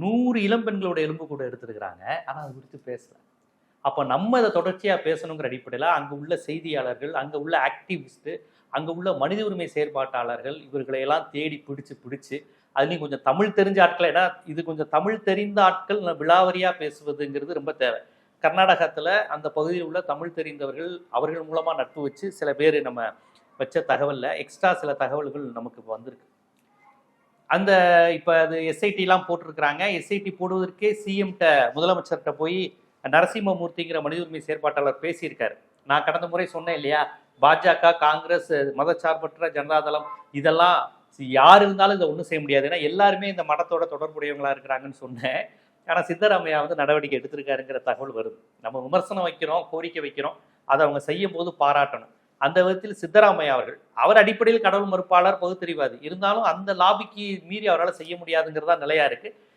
நூறு இளம்பெண்களோட எலும்பு கூட எடுத்திருக்கிறாங்க. ஆனால் அது குறித்து பேசல. அப்போ நம்ம இதை தொடர்ச்சியாக பேசணுங்கிற அடிப்படையில் அங்கே உள்ள செய்தியாளர்கள் அங்கே உள்ள ஆக்டிவிஸ்ட்டு அங்கே உள்ள மனித உரிமை செயற்பாட்டாளர்கள் இவர்களையெல்லாம் தேடி பிடிச்சு பிடிச்சு அதுலேயும் கொஞ்சம் தமிழ் தெரிஞ்ச ஆட்கள் ஏன்னா இது கொஞ்சம் தமிழ் தெரிந்த ஆட்கள் விழாவரியாக பேசுவதுங்கிறது ரொம்ப தேவை. கர்நாடகத்தில் அந்த பகுதியில் உள்ள தமிழ் தெரிந்தவர்கள் அவர்கள் மூலமாக நட்பு வச்சு சில பேர் நம்ம வச்ச தகவலில் எக்ஸ்ட்ரா சில தகவல்கள் நமக்கு இப்போ வந்திருக்கு. அந்த இப்போ அது எஸ்ஐடிலாம் போட்டிருக்கிறாங்க. எஸ்ஐடி போடுவதற்கே சிஎம்கிட்ட முதலமைச்சர்கிட்ட போய் நரசிம்மமூர்த்திங்கிற மனித உரிமை செயற்பாட்டாளர் பேசியிருக்காரு. நான் கடந்த முறை சொன்னேன் இல்லையா? பாஜக காங்கிரஸ் மதச்சார்பற்ற ஜனதாதளம் இதெல்லாம் யார் இருந்தாலும் இதை ஒன்றும் செய்ய முடியாது. ஏன்னா எல்லாருமே இந்த மடத்தோட தொடர்புடையவங்களா இருக்கிறாங்கன்னு சொன்னேன். ஆனால் சித்தராமையா வந்து நடவடிக்கை எடுத்திருக்காருங்கிற தகவல் வருது. நம்ம விமர்சனம் வைக்கிறோம் கோரிக்கை வைக்கிறோம். அதை அவங்க செய்யும் போது பாராட்டணும். அந்த விதத்தில் சித்தராமையா அவர்கள் அவர் அடிப்படையில் கடவுள் மறுப்பாளர் பகுத்தறிவாதி. இருந்தாலும் அந்த லாபிக்கு மீறி அவரால் செய்ய முடியாதுங்கிறதா நிலையா இருக்கு.